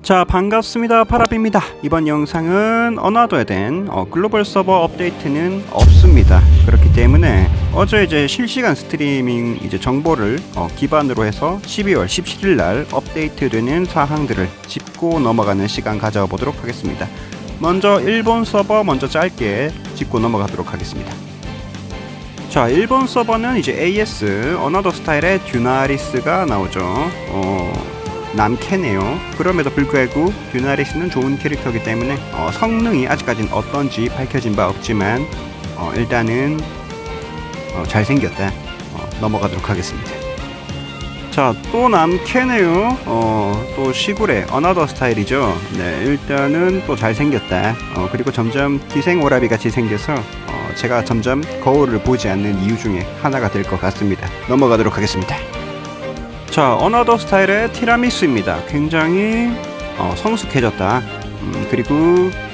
자 반갑습니다. 파라비입니다. 이번 영상은 어나더에 된 어, 글로벌 서버 업데이트는 없습니다. 그렇기 때문에 어제 이제 실시간 스트리밍 이제 정보를 어, 기반으로 해서 12월 17일 날 업데이트되는 사항들을 짚고 넘어가는 시간 가져보도록 하겠습니다. 먼저 일본 서버 먼저 짧게 짚고 넘어가도록 하겠습니다. 자 일본 서버는 이제 AS 어나더 스타일의 듀나리스가 나오죠. 어, 남캐네요. 그럼에도 불구하고 듀나리스는 좋은 캐릭터이기 때문에 어, 성능이 아직까지는 어떤지 밝혀진 바 없지만 어, 일단은 어, 잘생겼다. 어, 넘어가도록 하겠습니다. 자, 또 남캐네요. 어, 또 시골의 어나더 스타일이죠. 네, 일단은 또 잘생겼다. 어, 그리고 점점 기생 오라비 같이 생겨서 어, 제가 점점 거울을 보지 않는 이유 중에 하나가 될 것 같습니다. 넘어가도록 하겠습니다. 자, 어나더 스타일의 티라미수입니다. 굉장히 어, 성숙해졌다. 음, 그리고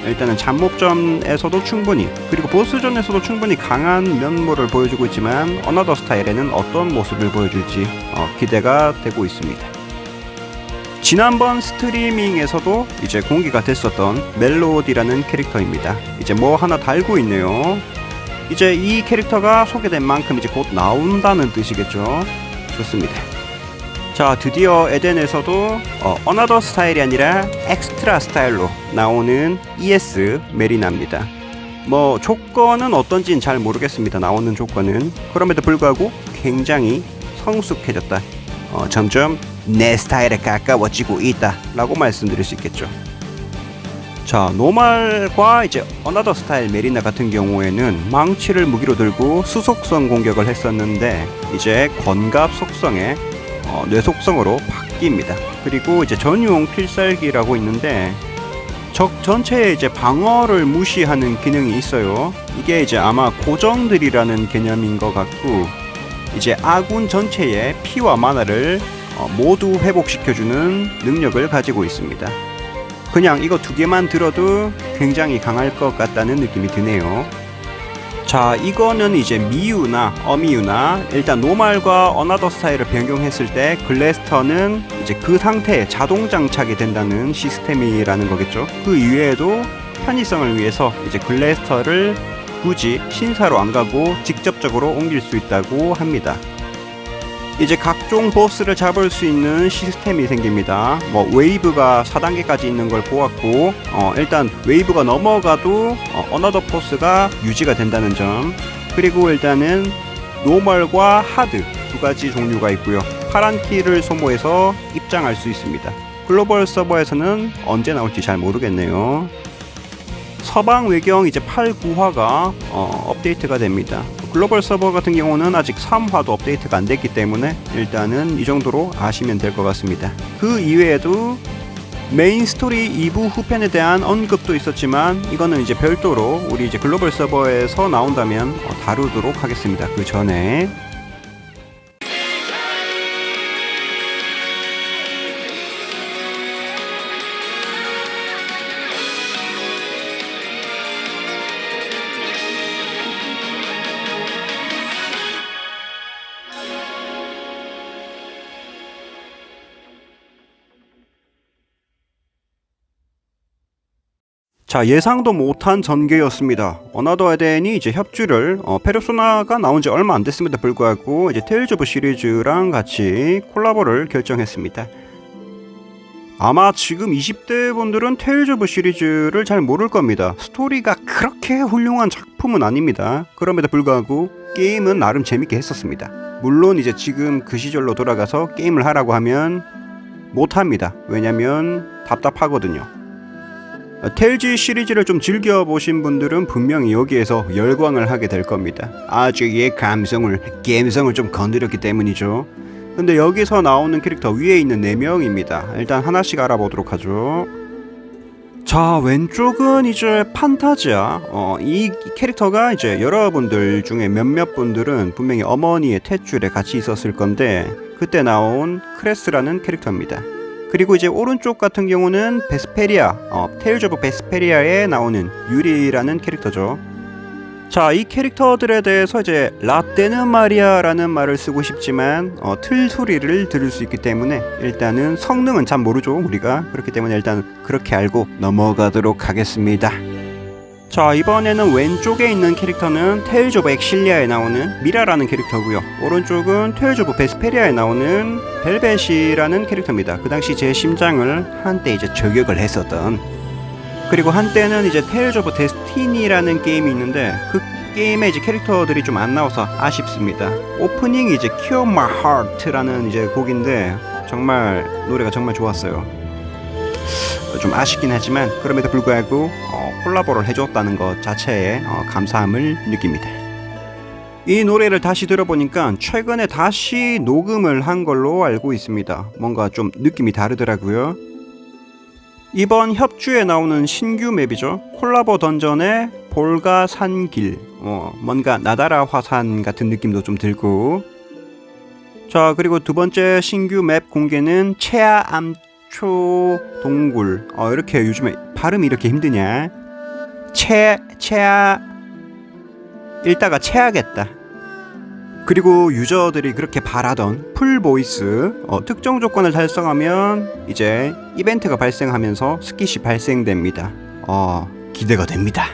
일단은 잠목점에서도 충분히 그리고 보스전에서도 충분히 강한 면모를 보여주고 있지만 어나더 스타일에는 어떤 모습을 보여줄지 어, 기대가 되고 있습니다. 지난번 스트리밍에서도 이제 공개가 됐었던 멜로디라는 캐릭터입니다. 이제 뭐 하나 달고 있네요. 이제 이 캐릭터가 소개된 만큼 이제 곧 나온다는 뜻이겠죠. 좋습니다. 자 드디어 에덴에서도 어, 어나더 스타일이 아니라 엑스트라 스타일로 나오는 ES 메리나입니다. 뭐 조건은 어떤지는 잘 모르겠습니다. 나오는 조건은 그럼에도 불구하고 굉장히 성숙해졌다. 어, 점점 내 스타일에 가까워지고 있다라고 말씀드릴 수 있겠죠. 자 노말과 이제 어나더 스타일 메리나 같은 경우에는 망치를 무기로 들고 수속성 공격을 했었는데 이제 권갑 속성에 어, 뇌속성으로 바뀝니다. 그리고 이제 전용 필살기라고 있는데 적 전체의 이제 방어를 무시하는 기능이 있어요. 이게 이제 아마 고정들이라는 개념인 것 같고 이제 아군 전체의 피와 마나를 어, 모두 회복시켜주는 능력을 가지고 있습니다. 그냥 이거 두 개만 들어도 굉장히 강할 것 같다는 느낌이 드네요. 자, 이거는 이제 미유나 어미유나 일단 노말과 어나더 스타일을 변경했을 때 글래스터는 이제 그 상태에 자동 장착이 된다는 시스템이라는 거겠죠. 그 이외에도 편의성을 위해서 이제 글래스터를 굳이 신사로 안 가고 직접적으로 옮길 수 있다고 합니다. 이제 각종 보스를 잡을 수 있는 시스템이 생깁니다. 뭐 웨이브가 4단계까지 있는 걸 보았고 어, 일단 웨이브가 넘어가도 어, 어나더 포스가 유지가 된다는 점 그리고 일단은 노멀과 하드 두 가지 종류가 있고요. 파란 키를 소모해서 입장할 수 있습니다. 글로벌 서버에서는 언제 나올지 잘 모르겠네요. 서방 외경 이제 8, 9화가 어, 업데이트가 됩니다. 글로벌 서버 같은 경우는 아직 3화도 업데이트가 안 됐기 때문에 일단은 이 정도로 아시면 될 것 같습니다. 그 이외에도 메인 스토리 2부 후편에 대한 언급도 있었지만 이거는 이제 별도로 우리 이제 글로벌 서버에서 나온다면 어, 다루도록 하겠습니다. 그 전에 자 예상도 못한 전개였습니다. 어나더 에덴이 이제 협주를 어, 페르소나가 나온 지 얼마 안 됐음에도 불구하고 이제 테일즈 오브 시리즈랑 같이 콜라보를 결정했습니다. 아마 지금 20대 분들은 테일즈 오브 시리즈를 잘 모를 겁니다. 스토리가 그렇게 훌륭한 작품은 아닙니다. 그럼에도 불구하고 게임은 나름 재밌게 했었습니다. 물론 이제 지금 그 시절로 돌아가서 게임을 하라고 하면 못 합니다. 왜냐면 답답하거든요. 텔지 시리즈를 좀 즐겨보신 분들은 분명히 여기에서 열광을 하게 될 겁니다. 아주의 감성을, 감성을 좀 건드렸기 때문이죠. 근데 여기서 나오는 캐릭터 위에 있는 4명입니다. 일단 하나씩 알아보도록 하죠. 자, 왼쪽은 이제 판타지아. 어, 이 캐릭터가 이제 여러분들 중에 몇몇 분들은 분명히 어머니의 탯줄에 같이 있었을 건데, 그때 나온 크레스라는 캐릭터입니다. 그리고 이제 오른쪽 같은 경우는 베스페리아, 어, 테일즈 오브 베스페리아에 나오는 유리라는 캐릭터죠. 자, 이 캐릭터들에 대해서 이제 라떼는 마리아라는 말을 쓰고 싶지만 어, 틀 소리를 들을 수 있기 때문에 일단은 성능은 잘 모르죠 우리가 그렇기 때문에 일단 그렇게 알고 넘어가도록 하겠습니다. 자 이번에는 왼쪽에 있는 캐릭터는 테일즈 오브 엑실리아에 나오는 미라라는 캐릭터고요. 오른쪽은 테일즈 오브 베스페리아에 나오는 벨벳이라는 캐릭터입니다. 그 당시 제 심장을 한때 이제 저격을 했었던. 그리고 한때는 이제 테일즈 오브 데스티니라는 게임이 있는데 그 게임에 이제 캐릭터들이 좀 안 나와서 아쉽습니다. 오프닝이 이제 Cure My Heart라는 이제 곡인데 정말 노래가 정말 좋았어요. 좀 아쉽긴 하지만 그럼에도 불구하고 어, 콜라보를 해줬다는 것 자체에 어, 감사함을 느낍니다. 이 노래를 다시 들어보니까 최근에 다시 녹음을 한 걸로 알고 있습니다. 뭔가 좀 느낌이 다르더라고요. 이번 협주에 나오는 신규 맵이죠. 콜라보 던전의 볼가 산길. 어, 뭔가 나다라 화산 같은 느낌도 좀 들고. 자, 그리고 두 번째 신규 맵 공개는 체아 암초 동굴. 어, 이렇게 요즘에 발음이 이렇게 힘드냐? 체, 체아. 읽다가 체하겠다. 그리고 유저들이 그렇게 바라던 풀 보이스 어, 특정 조건을 달성하면 이제 이벤트가 발생하면서 스킷이 발생됩니다. 어, 기대가 됩니다.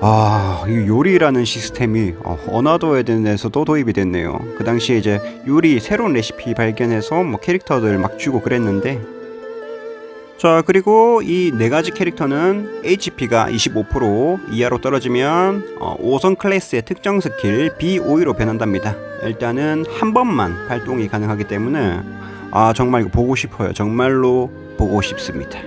아, 이 요리라는 시스템이 어, 어나더 에덴에서도 도입이 됐네요. 그 당시에 이제 요리 새로운 레시피 발견해서 뭐 캐릭터들 막 주고 그랬는데 자 그리고 이 네 가지 캐릭터는 HP가 25% 이하로 떨어지면 어, 5성 클래스의 특정 스킬 B5로 변한답니다. 일단은 한 번만 발동이 가능하기 때문에 아 정말 이거 보고 싶어요. 정말로 보고 싶습니다.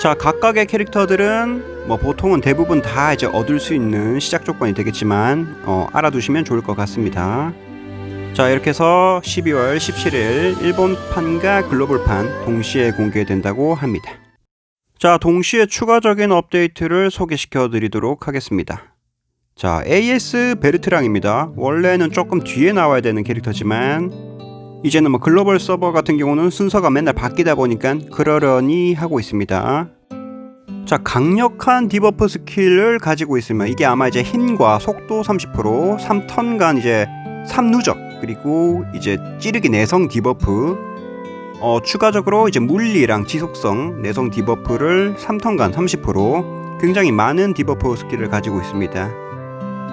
자 각각의 캐릭터들은 뭐 보통은 대부분 다 이제 얻을 수 있는 시작 조건이 되겠지만 어, 알아두시면 좋을 것 같습니다. 자 이렇게 해서 12월 17일 일본판과 글로벌판 동시에 공개된다고 합니다. 자 동시에 추가적인 업데이트를 소개시켜 드리도록 하겠습니다. 자 AS 베르트랑입니다. 원래는 조금 뒤에 나와야 되는 캐릭터지만 이제는 뭐 글로벌 서버 같은 경우는 순서가 맨날 바뀌다 보니까 그러려니 하고 있습니다. 자 강력한 디버프 스킬을 가지고 있으면 이게 아마 이제 힘과 속도 30% 3턴간 이제 3누적 그리고 이제 찌르기 내성 디버프. 어, 추가적으로 이제 물리랑 지속성 내성 디버프를 3턴간 30% 굉장히 많은 디버프 스킬을 가지고 있습니다.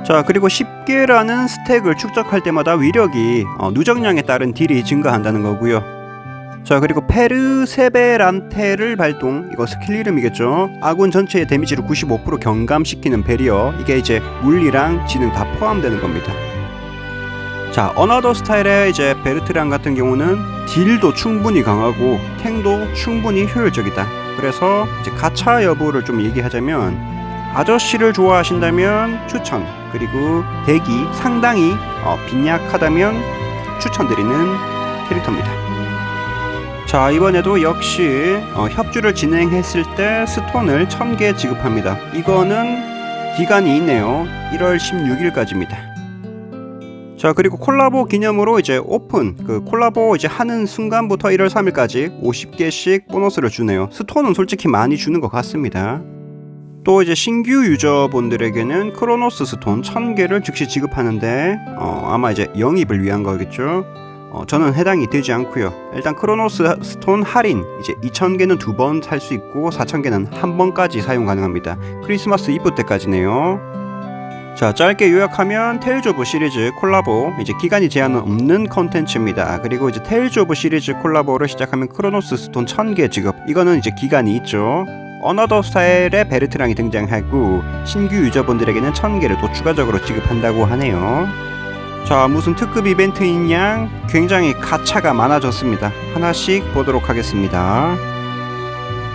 자 그리고 10개라는 스택을 축적할 때마다 위력이 어, 누적량에 따른 딜이 증가한다는 거고요. 자 그리고 페르세베란테를 발동. 이거 스킬 이름이겠죠? 아군 전체의 데미지를 95% 경감시키는 베리어. 이게 이제 물리랑 지능 다 포함되는 겁니다 자, 어나더 스타일의 이제 베르트랑 같은 경우는 딜도 충분히 강하고 탱도 충분히 효율적이다. 그래서 이제 가차 여부를 좀 얘기하자면 아저씨를 좋아하신다면 추천 그리고 덱이 상당히 어, 빈약하다면 추천드리는 캐릭터입니다. 자 이번에도 역시 어, 협주를 진행했을 때 스톤을 1000개 지급합니다. 이거는 기간이 있네요. 1월 16일까지입니다. 자 그리고 콜라보 기념으로 이제 오픈 그 콜라보 이제 하는 순간부터 1월 3일까지 50개씩 보너스를 주네요. 스톤은 솔직히 많이 주는 것 같습니다. 또 이제 신규 유저분들에게는 크로노스 스톤 1000개를 즉시 지급하는데 어, 아마 이제 영입을 위한 거겠죠? 어, 저는 해당이 되지 않고요. 일단 크로노스 스톤 할인 이제 2000개는 두 번 살 수 있고 4000개는 한 번까지 사용 가능합니다. 크리스마스 이브 때까지네요 자 짧게 요약하면 테일즈 오브 시리즈 콜라보 이제 기간이 제한 없는 컨텐츠입니다. 그리고 이제 테일즈 오브 시리즈 콜라보를 시작하면 크로노스 스톤 1000개 지급. 이거는 이제 기간이 있죠. 어너더 스타일의 베르트랑이 등장하고 신규 유저분들에게는 1000개를 또 추가적으로 지급한다고 하네요. 자 무슨 특급 이벤트인 양? 굉장히 가차가 많아졌습니다. 하나씩 보도록 하겠습니다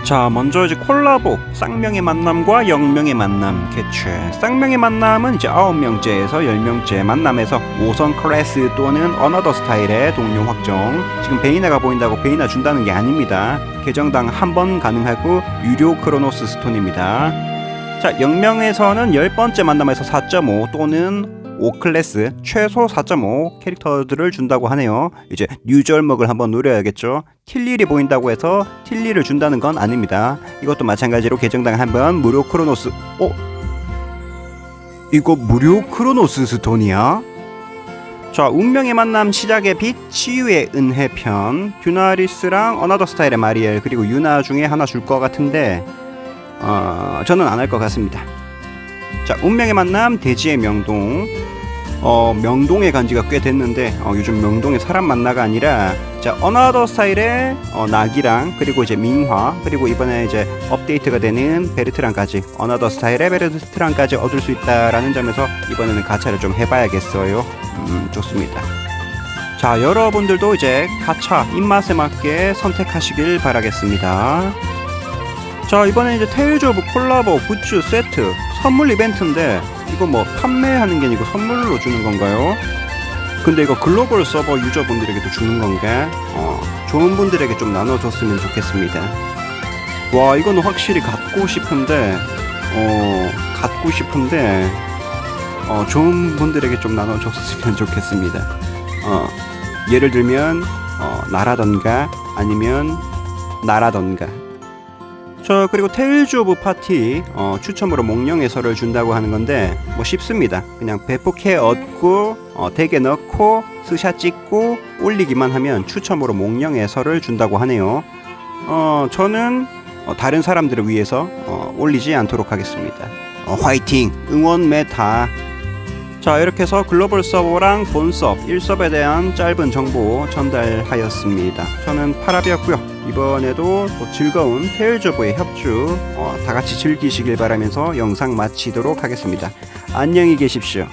자 먼저 이제 콜라보. 쌍명의 만남과 영명의 만남 개최. 쌍명의 만남은 이제 9명째에서 10명째 만남에서 5선 클래스 또는 어너더 스타일의 동료 확정. 지금 베이나가 보인다고 베이나 준다는 게 아닙니다. 계정당 한 번 가능하고 유료 크로노스 스톤입니다. 자 영명에서는 10번째 만남에서 4.5 또는 5클래스 최소 4.5 캐릭터들을 준다고 하네요. 이제 뉴절먹을 한번 노려야겠죠. 틸리리 보인다고 해서 틸리를 준다는 건 아닙니다. 이것도 마찬가지로 계정당 한번 무료 크로노스. 어? 이거 무료 크로노스 스톤이야? 자, 운명의 만남 시작의 빛, 치유의 은혜 편, 듀나리스랑 어나더 스타일의 마리엘 그리고 유나 중에 하나 줄 것 같은데 어, 저는 안 할 것 같습니다. 자, 운명의 만남 대지의 명동. 어, 명동에 간 지가 꽤 됐는데 어, 요즘 명동에 사람 만나가 아니라 자, 어나더 스타일의 어, 낙이랑 그리고 이제 민화 그리고 이번에 이제 업데이트가 되는 베르트랑까지 어나더 스타일의 베르트랑까지 얻을 수 있다라는 점에서 이번에는 가차를 좀 해봐야겠어요. 음, 좋습니다. 자, 여러분들도 이제 가차 입맛에 맞게 선택하시길 바라겠습니다. 자, 이번에 이제 테일즈 오브 콜라보 굿즈 세트 선물 이벤트인데 이거 뭐 판매하는 게 아니고 선물로 주는 건가요? 근데 이거 글로벌 서버 유저분들에게도 주는 건가? 어, 좋은 분들에게 좀 나눠줬으면 좋겠습니다. 와, 이거는 확실히 갖고 싶은데, 어, 갖고 싶은데, 어, 좋은 분들에게 좀 나눠줬으면 좋겠습니다. 어, 예를 들면, 어, 나라던가, 아니면, 나라던가. 저 그리고 테일즈 오브 파티 어, 추첨으로 몽룡 해설을 준다고 하는 건데 뭐 쉽습니다. 그냥 배포캐 얻고 어, 덱에 넣고 스샷 찍고 올리기만 하면 추첨으로 몽룡 해설을 준다고 하네요. 어 저는 어, 다른 사람들을 위해서 어, 올리지 않도록 하겠습니다. 어, 화이팅 응원 메타 자 이렇게 해서 글로벌 서버랑 본 서버 1서버에 대한 짧은 정보 전달하였습니다. 저는 파라비였고요. 이번에도 또 즐거운 테일즈오브의 협주 어, 다 같이 즐기시길 바라면서 영상 마치도록 하겠습니다. 안녕히 계십시오.